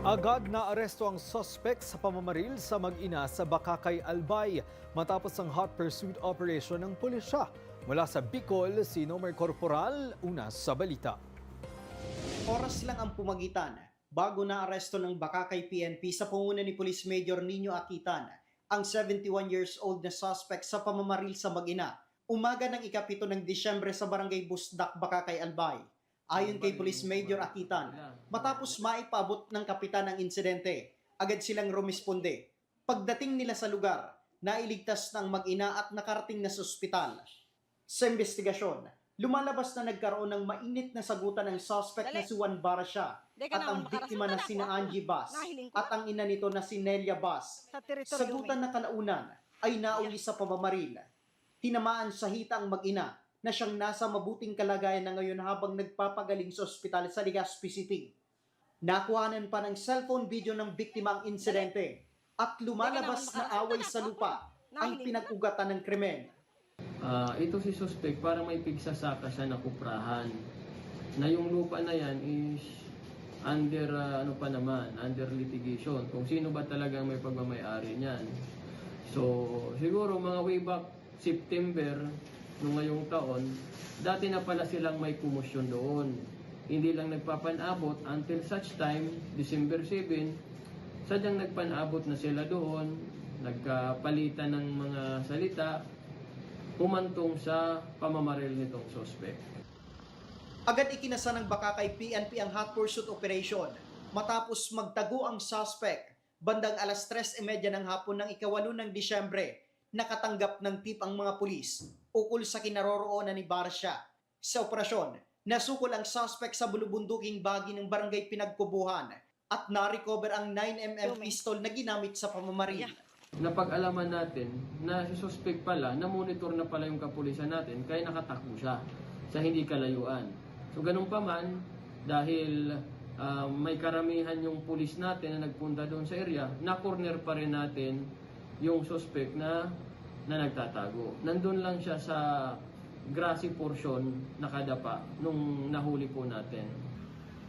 Agad na aresto ang suspect sa pamamaril sa mag-ina sa Bakakay, Albay matapos ang hot pursuit operation ng pulisya. Mula sa Bicol, si Nomer Corporal, una sa balita. Oras lang ang pumagitan bago na aresto ng Bakakay PNP sa panguna ni Police Major Nino Akitan ang 71 years old na suspect sa pamamaril sa Magina. Umaga ng ikapito ng Disyembre sa Barangay Busdak, Bakakay, Albay. Ayon kay Police Major Akitan, matapos maipabot ng kapitan ang insidente, agad silang rumisponde. Pagdating nila sa lugar, nailigtas ng mag-ina at nakarating na sa ospital. Sa investigasyon, lumalabas na nagkaroon ng mainit na sagutan ng suspect na Dali. si Juan Barasha at na ang biktima na na sina Angie Bas at ang ina nito na si Nelia Bas. Sa teritoryo Sagutan na kalaunan ay nauli sa pamamaril. Tinamaan sa hita ang mag-ina na siyang nasa mabuting kalagayan na ngayon habang nagpapagaling sa ospital sa Legazpi City. Nakuhanan pa ng cellphone video ng biktima ang insidente at lumalabas na away sa lupa ang pinag-ugatan ng krimen. Ah, ito si suspect para may pigsasaka siya na kuprahan. Na yung lupa na yan is under ah, ano pa naman, under litigation. Kung sino ba talagang may pagmamayari niyan. So, siguro mga way back September nung ngayong taon, dati na pala silang may kumusyon doon. Hindi lang nagpapanabot until such time, December 7, sadyang nagpanabot na sila doon, nagkapalitan ng mga salita, humantong sa pamamaril nitong suspect. Agad ikinasa ng Bakakay PNP ang hot pursuit operation matapos magtago ang suspect bandang alas 3.30 ng hapon ng ikawalo ng Disyembre nakatanggap ng tip ang mga pulis ukol sa kinaroroonan ni Barsha. Sa operasyon, nasukol ang suspect sa bulubunduking bagi ng barangay Pinagkubuhan at na-recover ang 9mm Dumi. pistol na ginamit sa pamamaril. Yeah. Napag-alaman natin na si suspect pala, na-monitor na pala yung kapulisan natin kaya nakatakbo siya sa hindi kalayuan. So ganun pa man, dahil ah, may karamihan yung pulis natin na nagpunta doon sa area, na-corner pa rin natin yung suspect na, na nagtatago. Nandun lang siya sa grassy portion nakadapa nung nahuli po natin.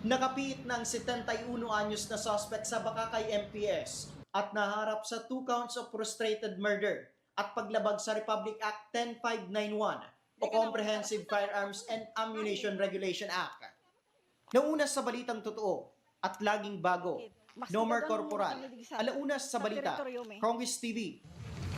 Nakapiit ng 71 anyos na suspect sa Bakakay MPS at naharap sa two counts of frustrated murder at paglabag sa Republic Act 10591 o Comprehensive Firearms and Ammunition Regulation Act. Nauna sa balitang totoo at laging bago, Nomer Corporal, alaunas sa balita. Congress TV,